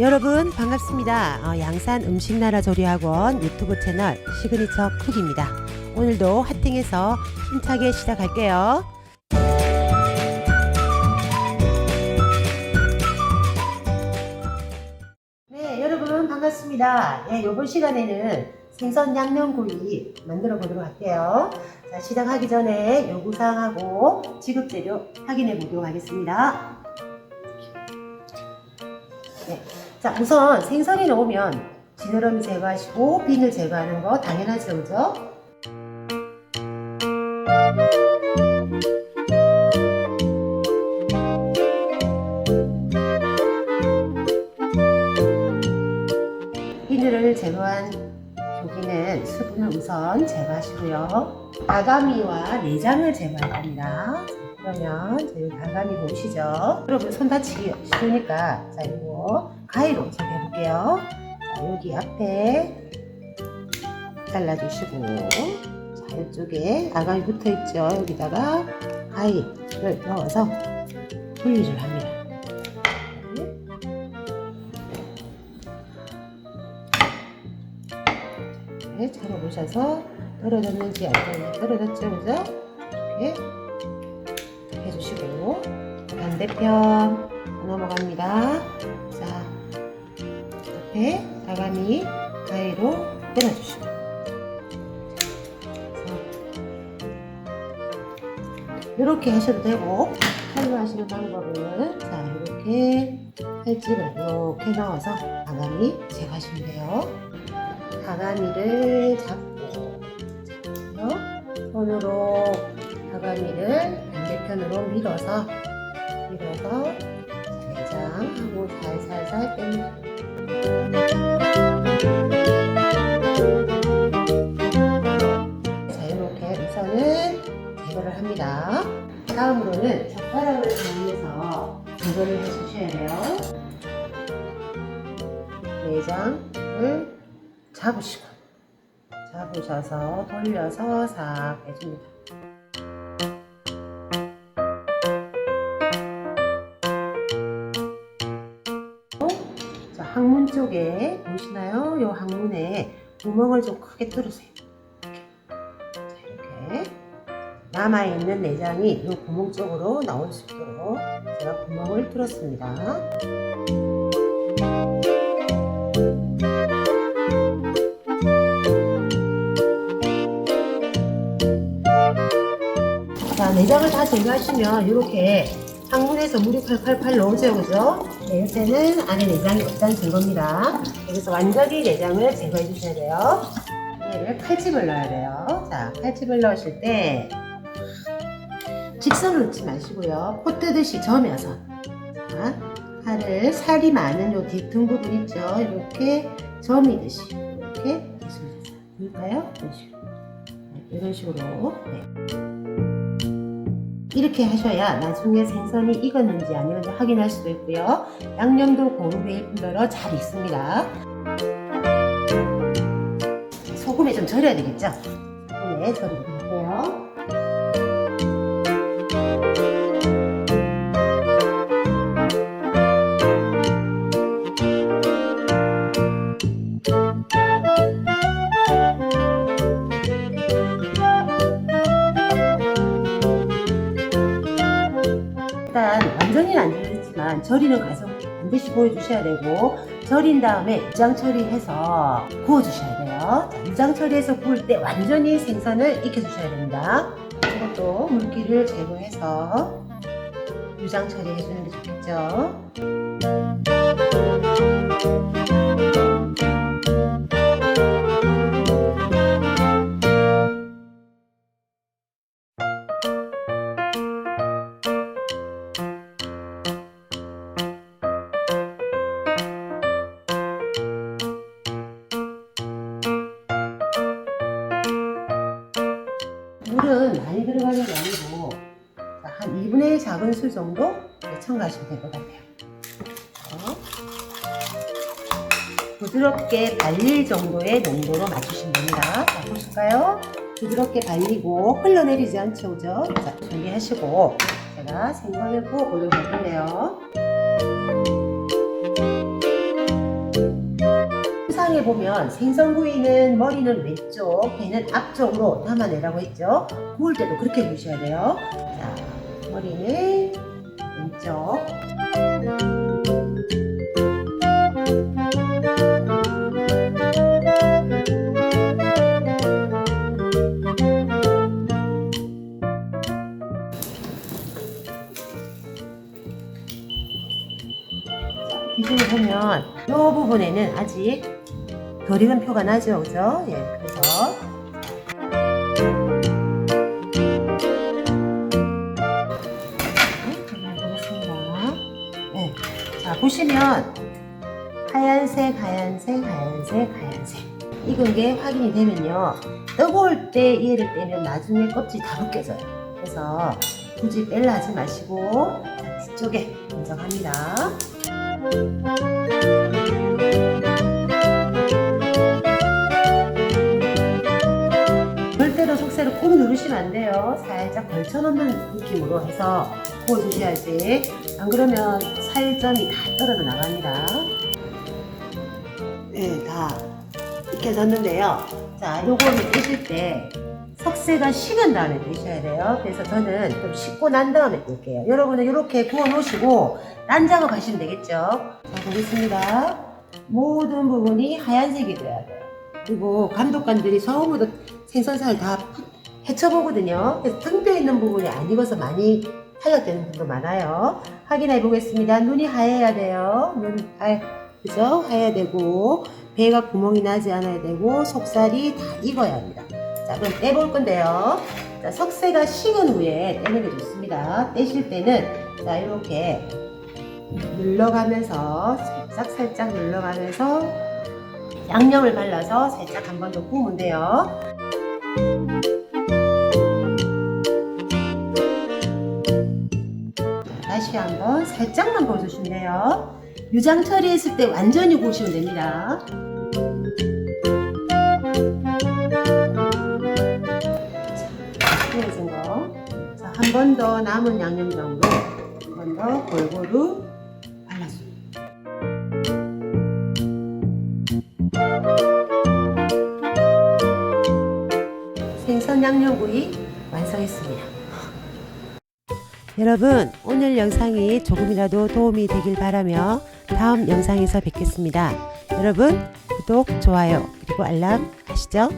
여러분 반갑습니다. 어, 양산 음식나라 조리학원 유튜브 채널 시그니처 쿡입니다. 오늘도 핫팅에서 힘차게 시작할게요. 네, 여러분 반갑습니다. 예, 이번 시간에는 생선 양념구이 만들어 보도록 할게요. 자, 시작하기 전에 요구사항하고 지급재료 확인해 보도록 하겠습니다. 네. 자, 우선 생선이 나오면 지느러미 제거하시고 비늘 제거하는 거 당연하죠, 그죠? 비늘을 제거한 고기는 수분을 우선 제거하시고요. 아가미와 내장을 겁니다. 자, 그러면 저희 아가미 보이시죠? 여러분 손 다치기 쉬우니까 자 이거 가위로 제거해 볼게요. 자 여기 앞에 잘라주시고 자 이쪽에 아가미 붙어 있죠. 여기다가 가위를 넣어서 분리를 합니다. 네, 잡아보셔서 떨어졌는지 안 떨어졌는지 떨어졌죠, 그죠? 이렇게 해주시고 반대편 넘어갑니다. 자, 옆에 아가미 가위로 때려주시고 이렇게 하셔도 되고 칼로 하시는 방법은 자 이렇게 칼집을 이렇게 넣어서 아가미 제거하시면 돼요. 가가미를 잡고. 손으로 가가미를 반대편으로 밀어서 밀어서 내장하고 살살살 뺍니다. 자 이렇게 우선은 제거를 합니다. 다음으로는 젓가락을 이용해서 제거를 해주셔야 돼요. 내장을 잡으시고 잡으셔서 돌려서 싹 빼줍니다. 자, 항문 쪽에 보이시나요? 이 항문에 구멍을 좀 크게 뚫으세요. 자, 이렇게 남아있는 내장이 이 구멍 쪽으로 나올 수 있도록 제가 구멍을 뚫었습니다. 자, 내장을 다 제거하시면 이렇게 항문에서 물이 팔팔팔 나오죠, 그죠? 네, 요새는 안에 내장이 없다는 증거입니다. 여기서 완전히 내장을 제거해 주셔야 돼요. 얘를 칼집을 넣어야 돼요. 자, 칼집을 넣으실 때 직선을 넣지 마시고요. 코 뜨듯이 점여서 자, 칼을 살이 많은 요 뒤등 부분 있죠? 이렇게 점이듯이 이렇게 있습니다. 보일까요? 이런 식으로. 네, 이렇게 하셔야 나중에 생선이 익었는지 아니면 확인할 수도 있고요. 양념도 고루베일 뿐더러 잘 익습니다. 소금에 좀 절여야 되겠죠? 소금에 절여볼 안 절였지만 절이는 과정 반드시 보여주셔야 되고 절인 다음에 유장 처리해서 구워주셔야 돼요. 자, 유장 처리해서 구울 때 완전히 생선을 익혀주셔야 됩니다. 이것도 물기를 제거해서 유장 처리해주는 게 좋겠죠. 물은 많이 들어가는 게 아니고 자, 한 2분의 1 작은 술 정도 첨가하시면 될 것 같아요. 어? 부드럽게 발릴 정도의 농도로 맞추시면 됩니다. 자, 보실까요? 부드럽게 발리고 흘러내리지 않죠, 그죠? 자, 준비하시고 제가 생선을 구워 보도록 할 건데요. 영상에 보면 생선 구이는 머리는 왼쪽, 배는 앞쪽으로 담아내라고 했죠. 구울 때도 그렇게 구우셔야 돼요. 자, 머리는 왼쪽. 뒤집어 보면 이 부분에는 아직 덜 익은 표가 나죠, 그죠? 예, 그래서 네. 네, 자 보시면 하얀색, 하얀색, 하얀색, 하얀색 익은 게 확인이 되면요 뜨거울 때 얘를 떼면 나중에 껍질 다 벗겨져요. 그래서 굳이 뺄라 하지 마시고 자, 뒤쪽에 분석합니다. 속살을 꾹 누르시면 안 돼요. 살짝 걸쳐놓는 느낌으로 해서 구워주셔야지. 안 그러면 살점이 다 떨어져 나갑니다. 네, 다 익혀졌는데요. 자, 요거를 떼실 때 석쇠가 식은 다음에 떼셔야 돼요. 그래서 저는 좀 식고 난 다음에 뗄게요. 여러분은 이렇게 구워 놓으시고 딴 작업 하시면 되겠죠. 자, 보겠습니다. 모든 부분이 하얀색이 돼야 돼요. 그리고 감독관들이 처음부터 생선살 다 헤쳐보거든요. 그래서 등뼈 있는 부분이 안 익어서 많이 탈락되는 부분도 많아요. 확인해 보겠습니다. 눈이 하얘야 돼요. 눈 하얘, 그죠? 하얘야 되고, 배가 구멍이 나지 않아야 되고, 속살이 다 익어야 합니다. 자, 그럼 떼볼 건데요. 자, 석쇠가 식은 후에 떼는 게 좋습니다. 떼실 때는, 자, 이렇게 눌러가면서, 살짝 살짝 눌러가면서, 양념을 발라서 살짝 한 번 더 구우면 돼요. 다시 한번 살짝만 돼요. 유장 처리했을 때 완전히 구우시면 됩니다. 자, 거. 자, 한 번 더 남은 양념장으로 한번 더 골고루 발라줍니다. 생선 양념구이 완성했습니다. 여러분, 오늘 영상이 조금이라도 도움이 되길 바라며 다음 영상에서 뵙겠습니다. 여러분, 구독, 좋아요, 그리고 알람 하시죠?